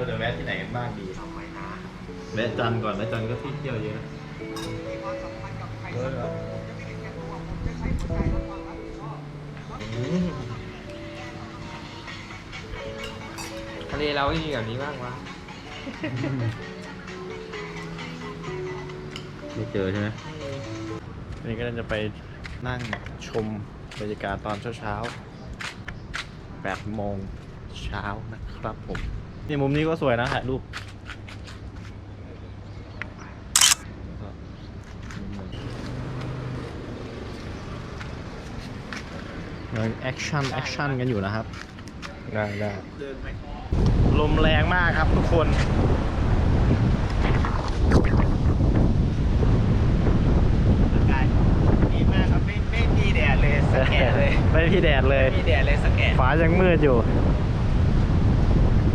มากดีทำไมนะแวะจันทร์ก่อนแวะจันทร์ก็ที่เที่ยวเยอะนะทะเลเราไม่มีแบบนี้บ้างวะไม่เจอใช่ไหมนี่ก็จะไปนั่งชมบรรยากาศตอนเช้าๆ8โมงเช้านะครับผม นี่มุมนี้ก็สวยนะถ่ายรูปยังแอคชั่นแอคชั่นกันอยู่นะครับ ได้ได้ลมแรงมากครับทุกคนอากาศดีมากครับไม่ไม่มีแดดเลยสักแกะเลย ไม่พี่แดดเลย ไม่มีแดดเลยสักแกะฟ้ายังมืดอยู่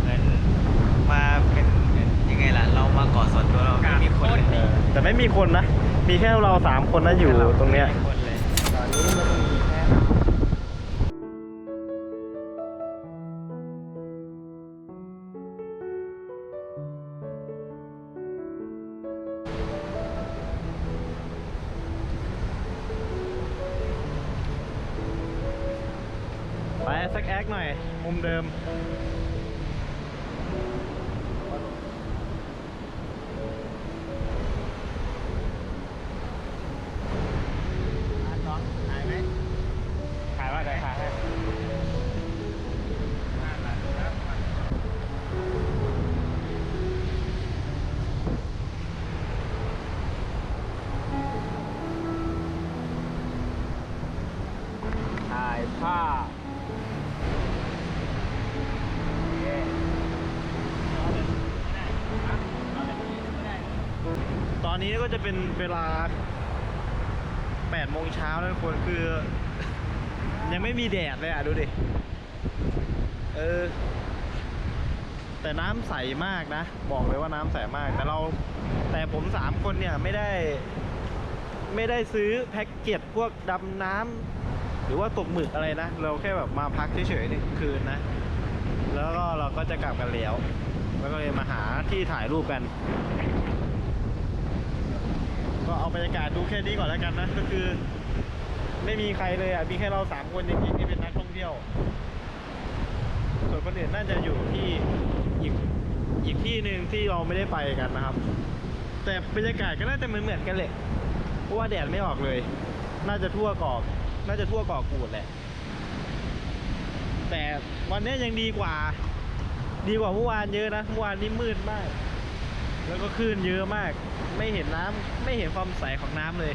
เหมือนมาเป็นยั งไงล่ะ เรามาเกาะส่วนตัวเราไม่มีคนเลยแต่ไม่มีคนนะ มีแค่เราสามคนนะอยู่ตรงเนี้ย ไม่มีคนเลย ตอนนี้มันมีแค่ไปสักแอคหน่อยมุมเดิม ถ่าตอนนี้ก็จะเป็นเวลา8โมงเช้าแล้วทุกคนคือ ยังไม่มีแดดเลยอะ ดูดิ เออ แต่น้ำใสมากนะ บอกเลยว่าน้ำใสมาก แต่เราแต่ผมสามคนเนี่ยไม่ได้ ไม่ได้ซื้อแพ็กเกจพวกดำน้ำ หรือว่าตกหมึกอะไรนะ เราแค่แบบมาพักเฉยๆหนึ่งคืนนะ แล้วก็เราก็จะกลับกันแล้วแล้วก็เลยมาหาที่ถ่ายรูปกัน ก็เอาบรรยากาศดูแค่นี้ก่อนแล้วกันนะ ก็คือ ไม่มีใครเลยอะ มีแค่เราสามคนจริงๆที่เป็นนักท่องเที่ยว ส่วนคนอื่นน่าจะอยู่ที่อีกอีกที่หนึ่งที่เราไม่ได้ไปกันนะครับ แต่บรรยากาศก็น่าจะเหมือนเหมือนๆกันแหละ เพราะว่าแดดไม่ออกเลย น่าจะทั่วเกาะ น่าจะทั่วเกาะกูดแหละ แต่วันนี้ยังดีกว่า ดีกว่าเมื่อวานเยอะนะเมื่อวานนี้มืดมาก แล้วก็คลื่นเยอะมาก ไม่เห็นน้ำไม่เห็นความใสของน้ำเลย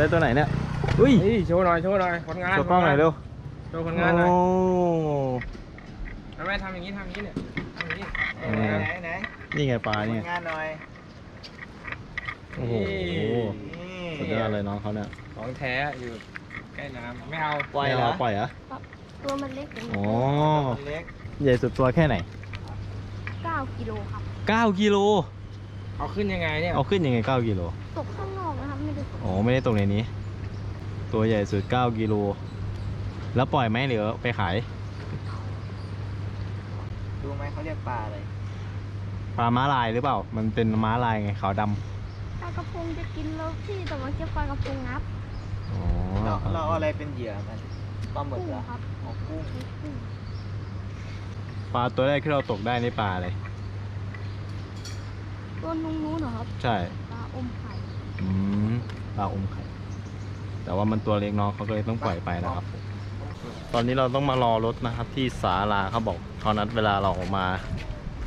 ได้ตัวไหนเนี่ยอุ้ยนี่โชว์หน่อยโชว์หน่อยผลงานตัวกล้องหน่อยเร็วโชว์ผลงานหน่อยโอ้ทำไมทำอย่างนี้ทำอย่างนี้เนี่ยทำอย่างนี้เออไหนไหนนี่ไงปลาเนี่ยงานหน่อยโอ้โหสุดยอดเลยน้องเขาเนี่ยของแท้อยู่ใกล้น้ำไม่เอาไม่เอาปล่อยเหรอตัวมันเล็กแต่มันอ๋อเล็กใหญ่สุดตัวแค่ไหนเก้ากิโลครับ9กิโลเอาขึ้นยังไงเนี่ยเอาขึ้นยังไง9กิโลตกข้างนอก อ๋อไม่ได้ตรงในนี้ ตัวใหญ่สุด 9กิโล แล้วปล่อยไหมหรือไปขาย ดูไหมเขาเรียกปลาอะไรปลาม้าลายหรือเปล่า มันเป็นม้าลายไงขาวดปลากระพงจะกินแล้วพี่แต่ว่าแค่ปลากระพงงับำอ๋อเราเราเอาอะไรเป็นเหยื่อมันปลาหมึกกุ้งเหรอครับเอากุ้งกุ้งปลาตัวแรกที่เราตกได้นี่ปลาอะไร ตัวนู้นนู้นเหรอครับ ใช่ปลาอมไข่อืม ปลาอมไข่แต่ว่ามันตัวเล็กน้องเขาก็เลยต้องปล่อยไปนะครับ ตอนนี้เราต้องมารอรถนะครับ ที่ศาลาเขาบอกเขานัดเวลาเราออกมา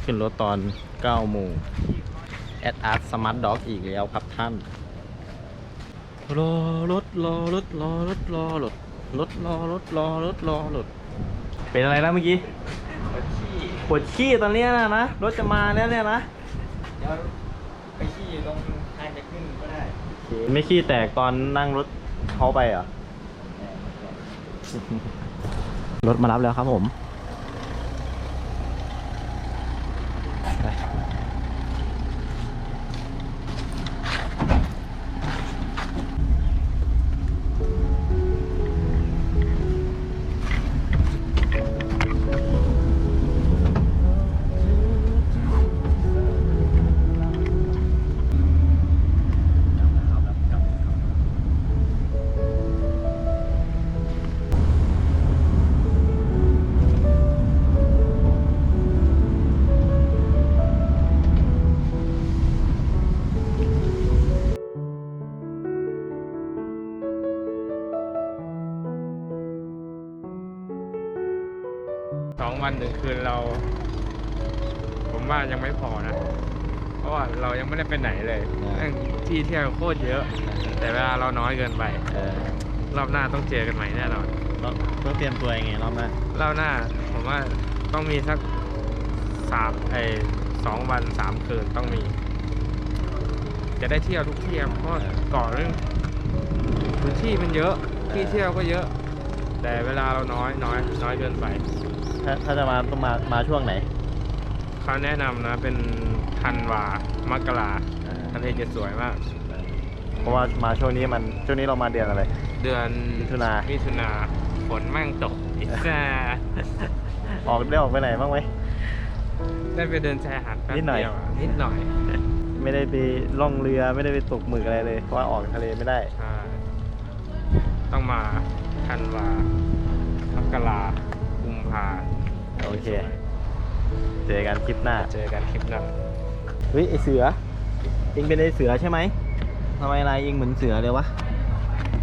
ขึ้นรถตอน9โมงแอดอาร์ตสมาร์ทด็อกอีกแล้วครับท่านรอรถรอรถรอรถรอรถรถรอรถรอรถรอรถเป็นอะไรนะเมื่อกี้ไปขี้ปวดขี้ตอนเนี้ยนะนะรถจะมาแล้วเนี่ยนะ เดี๋ยวไปขี้ตรงทางจะขึ้นก็ได้ ไม่ขี้แตกตอนนั่งรถเขาไปเหรอ รถมารับแล้วครับผม วันหนึ่งคืนเรา ผมว่ายังไม่พอนะ เพราะว่าเรายังไม่ได้ไปไหนเลยอ่าแม่งที่เที่ยวโคตรเยอะ แต่เวลาเราน้อยเกินไป เออรอบหน้าต้องเจอกันใหม่แน่นอนต้องต้องเตรียมตัวยังไงรอบหน้า รอบหน้าผมว่าต้องมีสักสามไอสองวันสามคืนต้องมี จะได้เที่ยวทุกที่ครับเพราะเก่อนเรื่องพื้นที่มันเยอะที่เที่ยวก็เยอะ แต่เวลาเราน้อยน้อยน้อยเกินไป ถ้าถ้าจะมาต้องมามาช่วงไหนเขาแนะนำนะเป็นธันวามกราทะเลจะสวยมาก เพราะว่ามาช่วงนี้มันช่วงนี้เรามาเดือนอะไร เดือนมิถุนามิถุนาฝนแม่งตกอีกแซ่ออกได้ออกไปไหนบ้างไหมได้ไปเดินชายหาดแป๊บนิดหน่อยเดียวอะนิดหน่อย ไม่ได้ไปล่องเรือไม่ได้ไปตกหมึกอะไรเลยเพราะว่าออกทะเลไม่ได้ใช่ต้องมาธันวามกรากุม ภาโอเค เจอกันคลิปหน้าเจอกันคลิปหน้าเฮ้ยไอเสือเองเป็นไอเสือใช่ไหมทำไมลายเองเหมือนเสือเลยวะ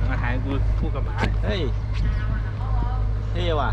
มาหากูคู่กับหมาเฮ้ยเท่ว่ะ